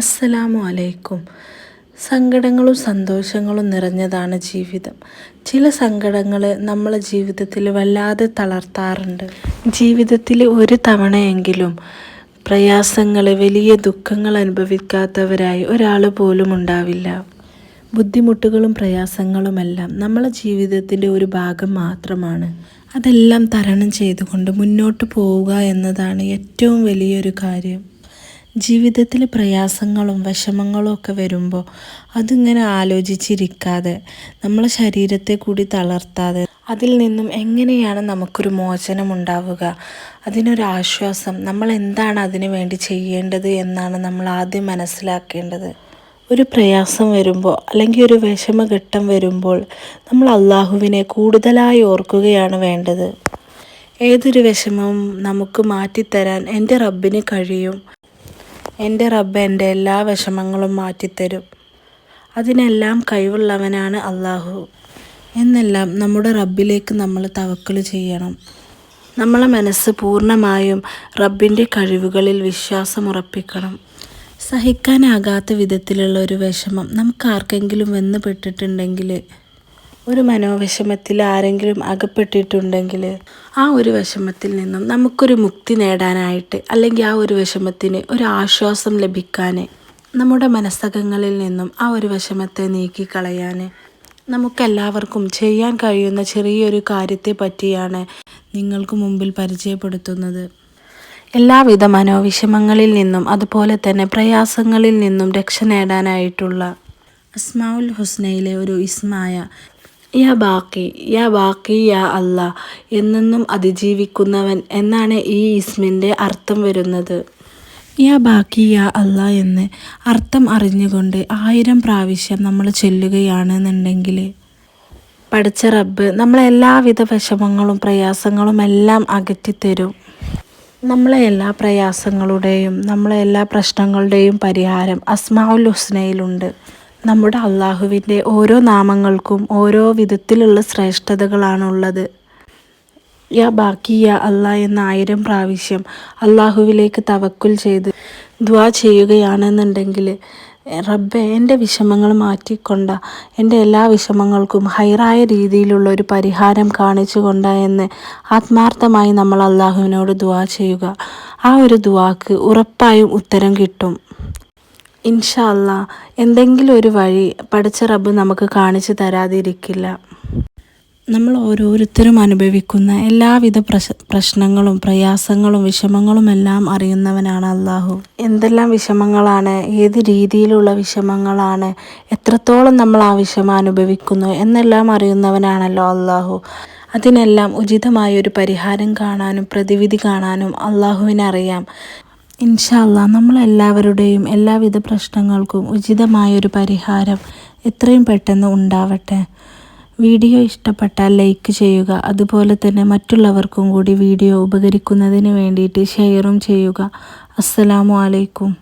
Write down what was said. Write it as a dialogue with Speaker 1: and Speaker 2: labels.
Speaker 1: അസ്സലാമു അലൈക്കും സങ്കടങ്ങളും സന്തോഷങ്ങളും നിറഞ്ഞതാണ് ജീവിതം. ചില സങ്കടങ്ങൾ നമ്മളെ ജീവിതത്തിൽ വല്ലാതെ തളർത്താറുണ്ട്. ജീവിതത്തിൽ ഒരു തവണയെങ്കിലും പ്രയാസങ്ങൾ വലിയ ദുഃഖങ്ങൾ അനുഭവിക്കാത്തവരായി ഒരാൾ പോലും ഉണ്ടാവില്ല. ബുദ്ധിമുട്ടുകളും പ്രയാസങ്ങളുമെല്ലാം നമ്മളെ ജീവിതത്തിന്റെ ഒരു ഭാഗം മാത്രമാണ്. അതെല്ലാം തരണം ചെയ്തുകൊണ്ട് മുന്നോട്ട് പോവുക എന്നതാണ് ഏറ്റവും വലിയൊരു കാര്യം. ജീവിതത്തിൽ പ്രയാസങ്ങളും വിഷമങ്ങളും ഒക്കെ വരുമ്പോൾ അതിങ്ങനെ ആലോചിച്ചിരിക്കാതെ നമ്മളെ ശരീരത്തെ കൂടി തളർത്താതെ അതിൽ നിന്നും എങ്ങനെയാണ് നമുക്കൊരു മോചനം ഉണ്ടാവുക? അതിനൊരാശ്വാസം നമ്മൾ എന്താണ് അതിനു വേണ്ടി ചെയ്യേണ്ടത് എന്നാണ് നമ്മൾ ആദ്യം മനസ്സിലാക്കേണ്ടത്. ഒരു പ്രയാസം വരുമ്പോൾ അല്ലെങ്കിൽ ഒരു വിഷമഘട്ടം വരുമ്പോൾ നമ്മൾ അള്ളാഹുവിനെ കൂടുതലായി ഓർക്കുകയാണ് വേണ്ടത്. ഏതൊരു വിഷമവും നമുക്ക് മാറ്റിത്തരാൻ എന്റെ റബ്ബിന് കഴിയും. എന്റെ റബ്ബ് എന്റെ എല്ലാ വിഷമങ്ങളും മാറ്റിത്തരും. അതിനെല്ലാം കഴിവുള്ളവനാണ് അള്ളാഹു എന്നെല്ലാം നമ്മുടെ റബ്ബിലേക്ക് നമ്മൾ തവക്കൽ ചെയ്യണം. നമ്മളെ മനസ്സ് പൂർണമായും റബ്ബിന്റെ കഴിവുകളിൽ വിശ്വാസമുറപ്പിക്കണം സഹിക്കാനാകാത്ത വിധത്തിലുള്ള ഒരു വിഷമം നമുക്ക് ആർക്കെങ്കിലും വന്നു പെട്ടിട്ടുണ്ടെങ്കിൽ ഒരു മനോവിഷമത്തിൽ ആരെങ്കിലും അകപ്പെട്ടിട്ടുണ്ടെങ്കിൽ ആ ഒരു വിഷമത്തിൽ നിന്നും നമുക്കൊരു മുക്തി നേടാനായിട്ട് അല്ലെങ്കിൽ ആ ഒരു വിഷമത്തിന് ഒരു ആശ്വാസം ലഭിക്കാൻ നമ്മുടെ മനസ്സകങ്ങളിൽ നിന്നും ആ ഒരു വിഷമത്തെ നീക്കിക്കളയാൻ നമുക്കെല്ലാവർക്കും ചെയ്യാൻ കഴിയുന്ന ചെറിയൊരു കാര്യത്തെ പറ്റിയാണ് നിങ്ങൾക്ക് മുമ്പിൽ പരിചയപ്പെടുത്തുന്നത്. എല്ലാവിധ മനോവിഷമങ്ങളിൽ നിന്നും അതുപോലെ തന്നെ പ്രയാസങ്ങളിൽ നിന്നും രക്ഷ നേടാനായിട്ടുള്ള അസ്മാഉൽ ഹുസ്നയിലെ ഒരു ഇസ്മായ യാ ബാക്കി യാ ബാക്കി യാ അല്ല എന്നെന്നും അതിജീവിക്കുന്നവൻ എന്നാണ് ഈ ഇസ്മിന്റെ അർത്ഥം വരുന്നത്. യാ ബാക്കി യാ അല്ല എന്ന് അർത്ഥം അറിഞ്ഞുകൊണ്ട് ആയിരം പ്രാവശ്യം നമ്മൾ ചൊല്ലുകയാണെന്നുണ്ടെങ്കിൽ പഠിച്ച റബ്ബ് നമ്മളെ എല്ലാവിധ വിഷമങ്ങളും പ്രയാസങ്ങളും എല്ലാം അകറ്റിത്തരും. നമ്മളെ എല്ലാ പ്രയാസങ്ങളുടെയും നമ്മളെ എല്ലാ പ്രശ്നങ്ങളുടെയും പരിഹാരം അസ്മാഉൽ ഹുസ്നയിലുണ്ട്. നമ്മുടെ അള്ളാഹുവിന്റെ ഓരോ നാമങ്ങൾക്കും ഓരോ വിധത്തിലുള്ള ശ്രേഷ്ഠതകളാണുള്ളത്. യാ ബാക്കി യാ അല്ല എന്ന ആയിരം പ്രാവശ്യം അള്ളാഹുവിലേക്ക് തവക്കുൽ ചെയ്ത് ദ്വാ ചെയ്യുകയാണെന്നുണ്ടെങ്കിൽ റബ്ബെ എന്റെ വിഷമങ്ങൾ മാറ്റിക്കൊണ്ട എന്റെ എല്ലാ വിഷമങ്ങൾക്കും ഹൈറായ രീതിയിലുള്ള ഒരു പരിഹാരം കാണിച്ചു കാണിച്ചുകൊണ്ട എന്ന് ആത്മാർത്ഥമായി നമ്മൾ അള്ളാഹുവിനോട് ദുവാ ചെയ്യുക. ആ ഒരു ദുവാക്ക് ഉറപ്പായും ഉത്തരം കിട്ടും. ഇൻഷാ അല്ലാ എന്തെങ്കിലും ഒരു വഴി പഠിച്ച റബ്ബ് നമുക്ക് കാണിച്ചു തരാതിരിക്കില്ല. നമ്മൾ ഓരോരുത്തരും അനുഭവിക്കുന്ന എല്ലാവിധ പ്രശ പ്രശ്നങ്ങളും പ്രയാസങ്ങളും വിഷമങ്ങളും എല്ലാം അറിയുന്നവനാണ് അള്ളാഹു എന്തെല്ലാം വിഷമങ്ങളാണ് ഏത് രീതിയിലുള്ള വിഷമങ്ങളാണ് എത്രത്തോളം നമ്മൾ ആ വിഷമം അനുഭവിക്കുന്നു എന്നെല്ലാം അറിയുന്നവനാണല്ലോ അള്ളാഹു അതിനെല്ലാം ഉചിതമായ ഒരു പരിഹാരം കാണാനും പ്രതിവിധി കാണാനും അള്ളാഹുവിനറിയാം ഇൻഷാല്ല നമ്മളെല്ലാവരുടെയും എല്ലാവിധ പ്രശ്നങ്ങൾക്കും ഉചിതമായൊരു പരിഹാരം എത്രയും പെട്ടെന്ന് ഉണ്ടാവട്ടെ. വീഡിയോ ഇഷ്ടപ്പെട്ടാൽ ലൈക്ക് ചെയ്യുക അതുപോലെ തന്നെ മറ്റുള്ളവർക്കും കൂടി വീഡിയോ ഉപകരിക്കുന്നതിന് വേണ്ടിയിട്ട് ഷെയറും ചെയ്യുക. അസ്സലാമു അലൈക്കും.